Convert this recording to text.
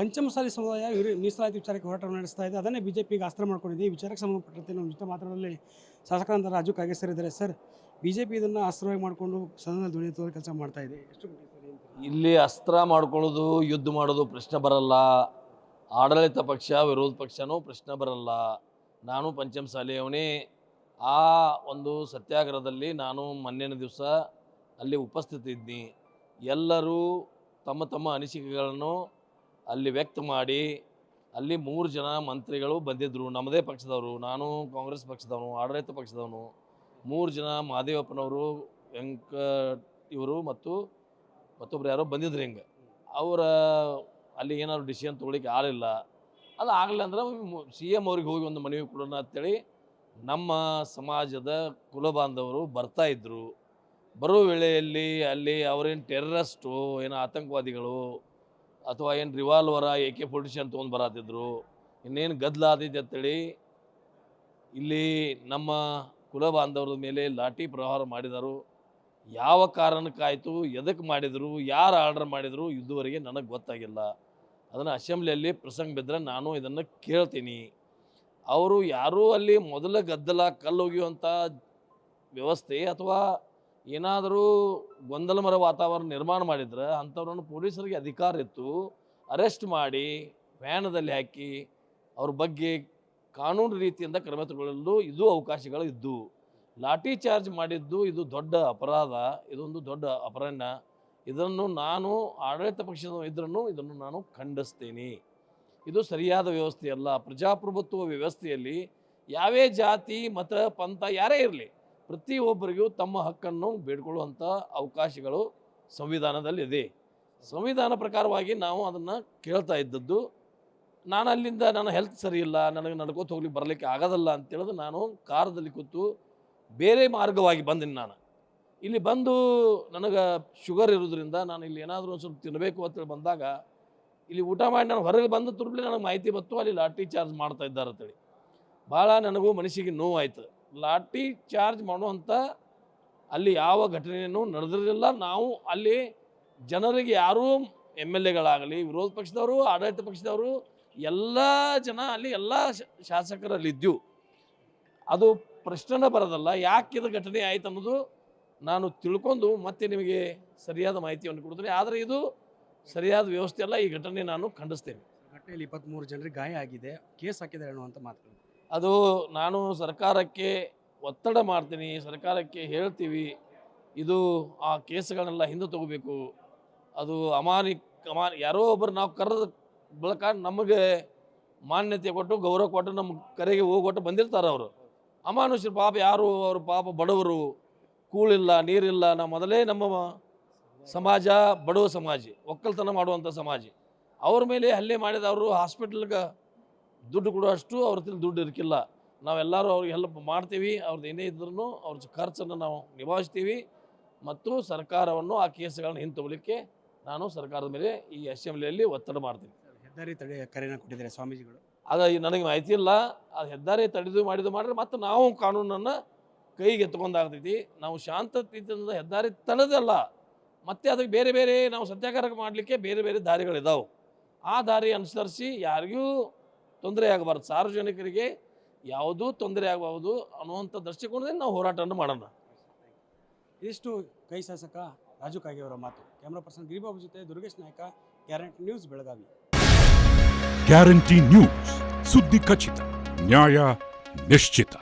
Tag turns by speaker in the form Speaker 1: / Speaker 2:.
Speaker 1: ಪಂಚಮಸಾಲಿ ಸಮುದಾಯ ಮೀಸಲಾತಿ ವಿಚಾರಕ್ಕೆ ಹೋರಾಟ ನಡೆಸ್ತಾ ಇದೆ. ಅದನ್ನೇ ಬಿ ಜೆ ಪಿಗೆ ಅಸ್ತ್ರ ಮಾಡ್ಕೊಂಡಿದೆ. ಈ ವಿಚಾರಕ್ಕೆ ಸಂಬಂಧಪಟ್ಟಂತೆ ನಮ್ಮ ಜೊತೆ ಮಾತ್ರದಲ್ಲಿ ಶಾಸಕರಂತ ರಾಜು ಕಾಗೆ ಸರ್ ಇದ್ದಾರೆ ಸರ್ ಪಿ ಇದನ್ನು ಅಸ್ತ್ರವಾಗಿ ಮಾಡಿಕೊಂಡು ಸದನದಲ್ಲಿ ತೋರೋ ಕೆಲಸ ಮಾಡ್ತಾ ಇದೆ?
Speaker 2: ಇಲ್ಲಿ ಅಸ್ತ್ರ ಮಾಡ್ಕೊಳ್ಳೋದು, ಯುದ್ಧ ಮಾಡೋದು ಪ್ರಶ್ನೆ ಬರಲ್ಲ. ಆಡಳಿತ ಪಕ್ಷ, ವಿರೋಧ ಪಕ್ಷನೂ ಪ್ರಶ್ನೆ ಬರಲ್ಲ. ನಾನು ಪಂಚಮಸಾಲಿಯವನೇ. ಆ ಒಂದು ಸತ್ಯಾಗ್ರಹದಲ್ಲಿ ನಾನು ಮೊನ್ನೆನ ದಿವಸ ಅಲ್ಲಿ ಉಪಸ್ಥಿತ ಇದ್ನಿ ಎಲ್ಲರೂ ತಮ್ಮ ತಮ್ಮ ಅನಿಸಿಕೆಗಳನ್ನು ಅಲ್ಲಿ ವ್ಯಕ್ತ ಮಾಡಿ, ಅಲ್ಲಿ ಮೂರು ಜನ ಮಂತ್ರಿಗಳು ಬಂದಿದ್ದರು ನಮ್ಮದೇ ಪಕ್ಷದವರು. ನಾನು ಕಾಂಗ್ರೆಸ್ ಪಕ್ಷದವನು, ಆಡಳಿತ ಪಕ್ಷದವನು. ಮೂರು ಜನ ಮಹಾದೇವಪ್ಪನವರು ವೆಂಕ, ಇವರು ಮತ್ತು ಮತ್ತೊಬ್ರು ಯಾರೋ ಬಂದಿದ್ರು ಹಿಂಗೆ. ಅವರ ಅಲ್ಲಿ ಏನಾದ್ರು ಡಿಸಿಷನ್ ತೊಗೊಳಿಕ್ಕೆ ಆಗಲಿಲ್ಲ ಅದು ಆಗಲಿಲ್ಲ ಅಂದ್ರೆ ಸಿ ಎಂ ಅವ್ರಿಗೆ ಹೋಗಿ ಒಂದು ಮನವಿ ಕೊಡೋಣ ಅಂತೇಳಿ ನಮ್ಮ ಸಮಾಜದ ಕುಲಬಾಂಧವರು ಬರ್ತಾ ಇದ್ದರು ಬರೋ ವೇಳೆಯಲ್ಲಿ ಅಲ್ಲಿ ಅವರೇನು ಟೆರರಿಸ್ಟು ಏನು ಆತಂಕವಾದಿಗಳು ಅಥವಾ ಏನು ರಿವಾಲ್ವರ ಎ ಕೆ ಫೋರ್ಟಿಷನ್ ತೊಗೊಂಡು ಬರತ್ತಿದ್ರು ಇನ್ನೇನು ಗದ್ದಲ ಆದಿದೆ ಅಂತೇಳಿ ಇಲ್ಲಿ ನಮ್ಮ ಕುಲ ಬಾಂಧವರ ಮೇಲೆ ಲಾಠಿ ಪ್ರಹಾರ ಮಾಡಿದರು. ಯಾವ ಕಾರಣಕ್ಕಾಯಿತು ಎದಕ್ಕೆ ಮಾಡಿದರು, ಯಾರು ಆರ್ಡರ್ ಮಾಡಿದರು ಇದುವರೆಗೆ ನನಗೆ ಗೊತ್ತಾಗಿಲ್ಲ. ಅದನ್ನು ಅಸೆಂಬ್ಲಿಯಲ್ಲಿ ಪ್ರಸಂಗ ಬಿದ್ದರೆ ನಾನು ಇದನ್ನು ಕೇಳ್ತೀನಿ. ಅವರು ಯಾರೂ ಅಲ್ಲಿ ಮೊದಲ ಗದ್ದಲ ಕಲ್ಲು ಒಗೆಯುವಂಥ ವ್ಯವಸ್ಥೆ ಅಥವಾ ಏನಾದರೂ ಗೊಂದಲಮರ ವಾತಾವರಣ ನಿರ್ಮಾಣ ಮಾಡಿದ್ರೆ ಅಂಥವ್ರನ್ನು ಪೊಲೀಸರಿಗೆ ಅಧಿಕಾರ ಇತ್ತು, ಅರೆಸ್ಟ್ ಮಾಡಿ, ವ್ಯಾನದಲ್ಲಿ ಹಾಕಿ ಅವ್ರ ಬಗ್ಗೆ ಕಾನೂನು ರೀತಿಯಿಂದ ಕ್ರಮ ತಗೊಳ್ಳಲು ಇದು ಅವಕಾಶಗಳು ಇದ್ದು, ಲಾಠಿ ಚಾರ್ಜ್ ಮಾಡಿದ್ದು ಇದು ದೊಡ್ಡ ಅಪರಾಧ, ಇದೊಂದು ದೊಡ್ಡ ಅಪರಾಧ ಇದನ್ನು ನಾನು ಆಡಳಿತ ಪಕ್ಷದ ಇದ್ರೂ ಇದನ್ನು ನಾನು ಖಂಡಿಸ್ತೀನಿ. ಇದು ಸರಿಯಾದ ವ್ಯವಸ್ಥೆಯಲ್ಲ. ಪ್ರಜಾಪ್ರಭುತ್ವ ವ್ಯವಸ್ಥೆಯಲ್ಲಿ ಯಾವೇ ಜಾತಿ, ಮತ, ಪಂಥ ಯಾರೇ ಇರಲಿ ಪ್ರತಿಯೊಬ್ಬರಿಗೂ ತಮ್ಮ ಹಕ್ಕನ್ನು ಬೇಡ್ಕೊಳ್ಳುವಂಥ ಅವಕಾಶಗಳು ಸಂವಿಧಾನದಲ್ಲಿ ಇದೆ ಸಂವಿಧಾನ ಪ್ರಕಾರವಾಗಿ ನಾವು ಅದನ್ನು ಕೇಳ್ತಾ ಇದ್ದದ್ದು, ನಾನು ಅಲ್ಲಿಂದ ನನ್ನ ಹೆಲ್ತ್ ಸರಿ ಇಲ್ಲ, ನನಗೆ ನಡ್ಕೋತ ಹೋಗ್ಲಿಕ್ಕೆ ಬರಲಿಕ್ಕೆ ಆಗೋದಲ್ಲ ಅಂತೇಳಿದು ನಾನು ಕಾರದಲ್ಲಿ ಕೂತು ಬೇರೆ ಮಾರ್ಗವಾಗಿ ಬಂದಿನಿ ನಾನು. ಇಲ್ಲಿ ಬಂದು ನನಗೆ ಶುಗರ್ ಇರೋದ್ರಿಂದ ನಾನು ಇಲ್ಲಿ ಏನಾದರೂ ಒಂದು ಸ್ವಲ್ಪ ತಿನ್ನಬೇಕು ಅಂತೇಳಿ ಬಂದಾಗ, ಇಲ್ಲಿ ಊಟ ಮಾಡಿ ನಾನು ಹೊರಗೆ ಬಂದ ತುರ್ಬಲಿ ನನಗೆ ಮಾಹಿತಿ ಬಂತು, ಅಲ್ಲಿ ಲಾಠಿ ಚಾರ್ಜ್ ಮಾಡ್ತಾ ಇದ್ದಾರೆ ಅಂತೇಳಿ ಭಾಳ ನನಗೂ ಮನಸ್ಸಿಗೆ ನೋವಾಯ್ತು. ಲಾಠಿ ಚಾರ್ಜ್ ಮಾಡುವಂಥ ಅಲ್ಲಿ ಯಾವ ಘಟನೆಯನ್ನು ನಡೆದಿರಲಿಲ್ಲ. ನಾವು ಅಲ್ಲಿ ಜನರಿಗೆ ಯಾರೂ ಎಂ ಎಲ್ ಎಗಳಾಗಲಿ ವಿರೋಧ ಪಕ್ಷದವರು, ಆಡಳಿತ ಪಕ್ಷದವರು, ಎಲ್ಲ ಜನ ಅಲ್ಲಿ ಎಲ್ಲ ಶಾಸಕರಲ್ಲಿದ್ದು ಅದು ಪ್ರಶ್ನೆ ಬರೋದಲ್ಲ, ಯಾಕೆ ಇದು ಘಟನೆ ಆಯ್ತು ಅನ್ನೋದು ನಾನು ತಿಳ್ಕೊಂಡು ಮತ್ತೆ ನಿಮಗೆ ಸರಿಯಾದ ಮಾಹಿತಿಯನ್ನು ಕೊಡ್ತೀನಿ. ಆದರೆ ಇದು ಸರಿಯಾದ ವ್ಯವಸ್ಥೆ ಅಲ್ಲ, ಈ ಘಟನೆ ನಾನು ಖಂಡಿಸ್ತೇನೆ.
Speaker 1: ಘಟನೆಯಲ್ಲಿ ಇಪ್ಪತ್ತ್ಮೂರು ಜನರಿಗೆ ಗಾಯ ಆಗಿದೆ. ಕೇಸ್ ಹಾಕಿದ್ದಾರೆ ಅನ್ನುವಂಥ ಮಾತುಗಳು.
Speaker 2: ಅದು ನಾನು ಸರ್ಕಾರಕ್ಕೆ ಒತ್ತಡ ಮಾಡ್ತೀನಿ, ಸರ್ಕಾರಕ್ಕೆ ಹೇಳ್ತೀವಿ, ಇದು ಆ ಕೇಸ್ಗಳನ್ನೆಲ್ಲ ಹಿಂದೆ ತಗೋಬೇಕು. ಅದು ಅಮಾನಿ ಅಮಾನಿ, ಯಾರೋ ಒಬ್ಬರು ನಾವು ಕರೆದ ಬಳಕ ನಮಗೆ ಮಾನ್ಯತೆ ಕೊಟ್ಟು, ಗೌರವ ಕೊಟ್ಟು, ನಮ್ಮ ಕರೆಗೆ ಹೋಗೊಟ್ಟು ಬಂದಿರ್ತಾರೆ ಅವರು. ಅಮಾನುಷ್ಯರು ಪಾಪ ಯಾರು, ಅವರು ಪಾಪ ಬಡವರು. ಕೂಳಿಲ್ಲ, ನೀರಿಲ್ಲ ನಾವು ಮೊದಲೇ ನಮ್ಮ ಸಮಾಜ ಬಡವ ಸಮಾಜ, ಒಕ್ಕಲ್ತನ ಮಾಡುವಂಥ ಸಮಾಜ. ಅವ್ರ ಮೇಲೆ ಹಲ್ಲೆ ಮಾಡಿದವರು ಹಾಸ್ಪಿಟ್ಲ್ಗೆ ದುಡ್ಡು ಕೊಡುವಷ್ಟು ಅವ್ರ ಹತ್ರ ದುಡ್ಡು ಇರಕ್ಕಿಲ್ಲ ನಾವೆಲ್ಲರೂ ಅವ್ರಿಗೆ ಹೆಲ್ಪ್ ಮಾಡ್ತೀವಿ ಅವ್ರದ್ದು ಏನೇ ಇದ್ರೂ ಅವ್ರ ಖರ್ಚನ್ನು ನಾವು ನಿಭಾಯಿಸ್ತೀವಿ ಮತ್ತು ಸರ್ಕಾರವನ್ನು ಆ ಕೇಸ್ಗಳನ್ನ ಹಿಂತಗೊಳ್ಳಿಕ್ಕೆ ನಾನು ಸರ್ಕಾರದ ಮೇಲೆ ಈ ಅಸೆಂಬ್ಲಿಯಲ್ಲಿ ಒತ್ತಡ ಮಾಡ್ತೀನಿ.
Speaker 1: ಹೆದ್ದಾರಿ ತಡೆ ಕರೆಯನ್ನು ಕೊಟ್ಟಿದ್ದಾರೆ ಸ್ವಾಮೀಜಿಗಳು.
Speaker 2: ಅದು ನನಗೆ ಮಾಹಿತಿ ಇಲ್ಲ ಅದು ಹೆದ್ದಾರಿ ತಡೆದು ಮಾಡಿದ್ದು ಮಾಡಿದ್ರೆ ಮತ್ತು ನಾವು ಕಾನೂನನ್ನು ಕೈಗೆ ಎತ್ಕೊಂಡಾಗ್ತೈತಿ. ನಾವು ಶಾಂತತೆಯಿಂದ ಹೆದ್ದಾರಿ ತಡೆದಲ್ಲ ಮತ್ತೆ ಅದಕ್ಕೆ ಬೇರೆ ಬೇರೆ ನಾವು ಸತ್ಯಾಗ್ರಹ ಮಾಡಲಿಕ್ಕೆ ಬೇರೆ ಬೇರೆ ದಾರಿಗಳಿದ್ದಾವೆ ಆ ದಾರಿ ಅನುಸರಿಸಿ ಯಾರಿಗೂ ತೊಂದರೆ ಆಗಬಾರ್ದು. ಸಾರ್ವಜನಿಕರಿಗೆ ಯಾವುದೂ ತೊಂದರೆ ಆಗಬಾರ್ದು ಅನ್ನುವಂಥ ದೃಷ್ಟಿಕೋನದಿಂದ ನಾವು ಹೋರಾಟವನ್ನು ಮಾಡೋಣ.
Speaker 1: ಇದಿಷ್ಟು ಕೈ ಶಾಸಕ ರಾಜು ಕಾಗೆ ಅವರ ಮಾತು. ಕ್ಯಾಮ್ರಾ ಪರ್ಸನ್ ಗಿರಿಬಾಬು ಜೊತೆ Durgesh Nayak guarantee news Belagavi.
Speaker 3: Guarantee news. ಸುದ್ದಿ ಖಚಿತ ನ್ಯಾಯ ನಿಶ್ಚಿತ.